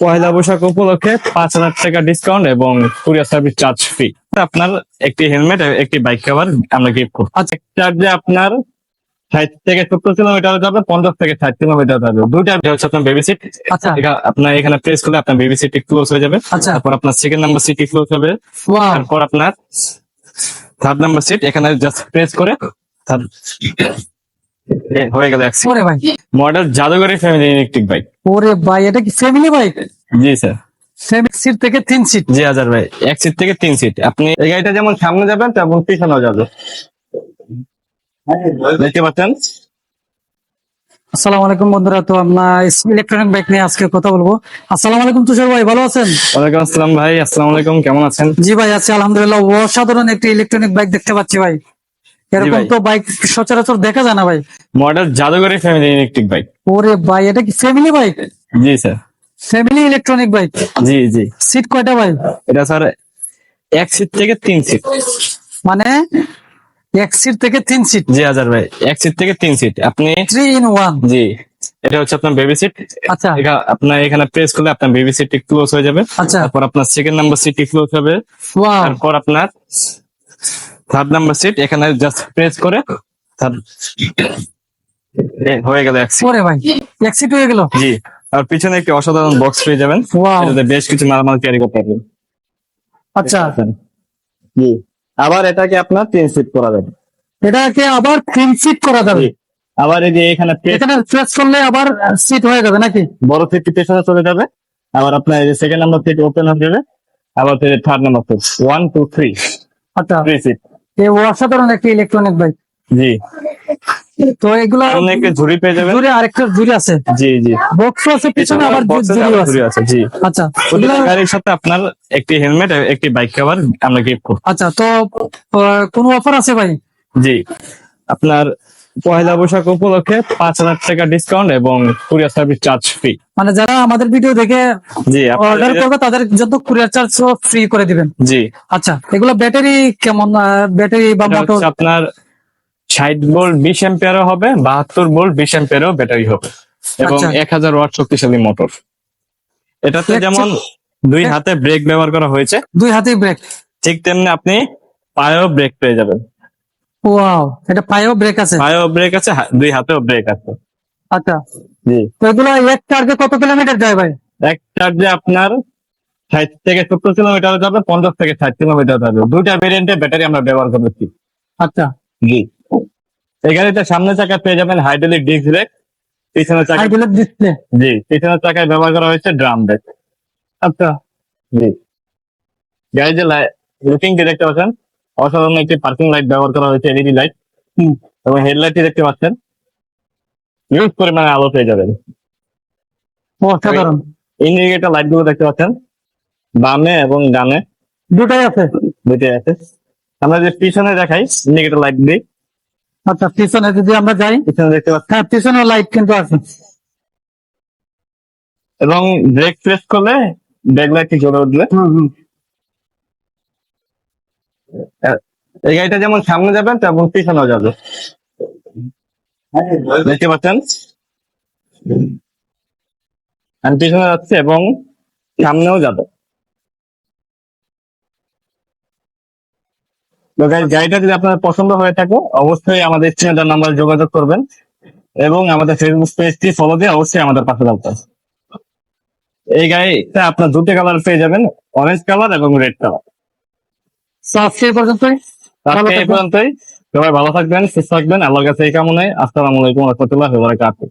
পয়লা বৈশাখ উপলক্ষে পাঁচ হাজার টাকা ডিসকাউন্ট এবং কুরিয়ার সার্ভিস চার্জ ফ্রি আপনার একটি হেলমেট একটি বাইক কভার আমরা গিফট করব আচ্ছা চার্জে আপনার ষাট থেকে সত্তর কিলোমিটার যাবে পঞ্চাশ থেকে ষাট কিলোমিটার যাবে। দুইটা হচ্ছে আপনার বেবি সিট আচ্ছা আপনার এখানে প্রেস করলে আপনার বেবি সিট ক্লোজ হয়ে যাবে। আচ্ছা। তারপর আপনার সেকেন্ড নাম্বার সিট ক্লোজ হবে। তারপর আপনার থার্ড নাম্বার সিট এখানে জাস্ট প্রেস করে হয়ে গেল ওরে ভাই। মডেল জাদুঘরি ফ্যামিলি ইলেকট্রিক বাইক ওরে ভাই এটা কি ফ্যামিলি বাইক জি স্যার সিট থেকে তিন সিট জি হাজার ভাই। এক সিট থেকে তিন সিট আপনি এই গাড়িটা যেমন সামনে যাবেন তেমন পিছনেও যাবে। দেখতে পাচ্ছেন? আসসালামু আলাইকুম বন্ধুরা তো আমরা ইলেকট্রনিক বাইক নিয়ে আজকে কথা বলব। আসসালামু আলাইকুম তুষার ভাই ভালো আছেন? ওয়ালাইকুম আসসালাম ভাই আসসালামু আলাইকুম কেমন আছেন? জি ভাই আছি আলহামদুলিল্লাহ অসাধারণ একটি ইলেকট্রনিক বাইক দেখতে পাচ্ছি ভাই। এরকম তো বাইক সচরাচর দেখা যায় না ভাই। মডেল জাদুঘরি ফ্যামিলি ইলেকট্রিক বাইক ওরে ভাই এটা কি ফ্যামিলি বাইক জি স্যার ফ্যামিলি ইলেকট্রনিক বাইক জি জি। সিট কয়টা ভাই? এটা স্যার এক সিট থেকে তিন সিট মানে এক সিট থেকে তিন সিট জি হাজার ভাই এক সিট থেকে তিন সিট আপনি থ্রি ইন ওয়ান জি এটা হচ্ছে আপনার বেবি সিট আচ্ছা। আপনার এখানে প্রেস করলে আপনার বেবি সিট ক্লোজ হয়ে যাবে। আচ্ছা। তারপর আপনার সেকেন্ড নাম্বার সিট ক্লোজ হবে। তারপর আপনার থার্ড নাম্বার সিট এখানে জাস্ট প্রেস করে তার- হয়ে গেল ওরে ভাই এক সিট হয়ে গেল। জি আর পিছনে একটি অসাধারণ বক্স পেয়ে যাবেন। এটাতে বেশ কিছু মালামাল ক্যারি করতে পারবেন আচ্ছা। জি আবার এটাকে আপনার তিন সিট করা যাবে। এটাকে আবার তিন সিট করা যাবে। আবার এই যে এখানে এখানে প্রেস করলে আবার সিট হয়ে যাবে নাকি? বড় সিটটি পেছনে চলে যাবে? আবার আপনার এই যে সেকেন্ড নাম্বার সিট ওপেন হয়ে যাবে। আবার third number seat one two three আচ্ছা। থ্রি সিট অসাধারণ একটি ইলেকট্রনিক বাইক জি। তো এগুলো অনেকে ঝুড়ি পেয়ে যাবেন। ঝুড়ি আরেকটা ঝুড়ি আছে। জি জি। বক্স আছে পিছনে আবার ঝুড়ি আছে। জি। আচ্ছা গাড়ির সাথে আপনার একটি হেলমেট একটি বাইক কভার আমরা গিফট করব। আচ্ছা তো কোনো অফার আছে ভাই? জি। আপনার পয়লা বৈশাখ উপলক্ষে পাঁচ হাজার টাকা ডিসকাউন্ট এবং কুরিয়ার সার্ভিস চার্জ ফ্রি মানে যারা আমাদের ভিডিও দেখে জি অর্ডার করবে তাদের জন্য কুরিয়ার চার্জ ফ্রি করে দিবেন। জি। আচ্ছা এগুলো ব্যাটারি কেমন ব্যাটারি বা মোটর আপনার ষাট ভোল্ট বিশ এম্পিয়ারও হবে বাহাত্তর ভোল্ট বিশ এম্পিয়ারও ব্যাটারি হবে। এবং আচ্ছা। এক হাজার ওয়াট শক্তিশালী মোটর এটাতে যেমন দুই হাতে ব্রেক ব্যবহার করা হয়েছে দুই হাতেই ব্রেক ঠিক তেমনি আপনি পায়েও ব্রেক পেয়ে যাবেন। ওয়াও এটা পায়েও ব্রেক আছে। পায়েও ব্রেক আছে দুই হাতেও ব্রেক আছে। আচ্ছা। জি। তো এগুলো এক চার্জে কত কিলোমিটার যায় ভাই? এক চার্জে আপনার ষাট থেকে সত্তর কিলোমিটার যাবে পঞ্চাশ থেকে ষাট কিলোমিটার যাবে। দুইটা ভেরিয়েন্টের ব্যাটারি আমরা ব্যবহার করছি আচ্ছা। জি। এই গাড়িতে সামনে চাকা পেয়ে যাবেন হাইড্রোলিক ডিস্ক ব্রেক পিছনের চাকা হাইড্রোলিক ডিসপ্লে জি পিছনের চাকায় ব্যবহার করা হয়েছে ড্রাম ব্রেক আচ্ছা। জি। গাড়ি যে লুকিংটি দেখতে পাচ্ছেন? অসাধারণ একটি পার্কিং লাইট ব্যবহার করা হয়েছে এলইডি লাইট এবং হেডলাইটটি দেখতে পাচ্ছেন। ইউজ পরিমাণে আলো পেয়ে যাবেন। অসাধারণ। ইন্ডিকেটর লাইটগুলো দেখতে পাচ্ছেন। বামে এবং ডানে। দুটাই আছে। দুইটাই আছে। আমরা যে পিছনে দেখাই ইন্ডিকেটর লাইট দিই আচ্ছা পিছনে যদি আমরা যাই পিছনে দেখতে পাচ্ছেন। হ্যাঁ পিছনে লাইট কিন্তু আছে। এবং ব্রেক প্রেস করলে ব্রেক লাইটটি জ্বলে উঠবে। হুম হুম। এই গাড়িটা যেমন সামনে যাবেন, তেমন পিছনেও যাবে। দেখতে পাচ্ছেন? আমি পিছনে যাচ্ছে এবং সামনেও যাবে। গাড়িটা যদি আপনার পছন্দ হয়ে থাকে, অবশ্যই আমাদের স্ক্রিনে নাম্বার যোগাযোগ করবেন এবং আমাদের ফেসবুক পেজটি ফলো দিয়ে অবশ্যই আমাদের পাশে থাকবেন এই গাড়িটা আপনার দুটো কালার পেয়ে যাবেন অরেঞ্জ কালার এবং রেড কালার তো আজকে পর্যন্তই। ভালো আজকে থাকবেন। পর্যন্তই। সবাই ভালো থাকবেন সুস্থ থাকবেন। আল্লাহর কাছে এই কামনায়। আসসালামু আলাইকুম রহমতুল্লাহ বারাকাতুহু।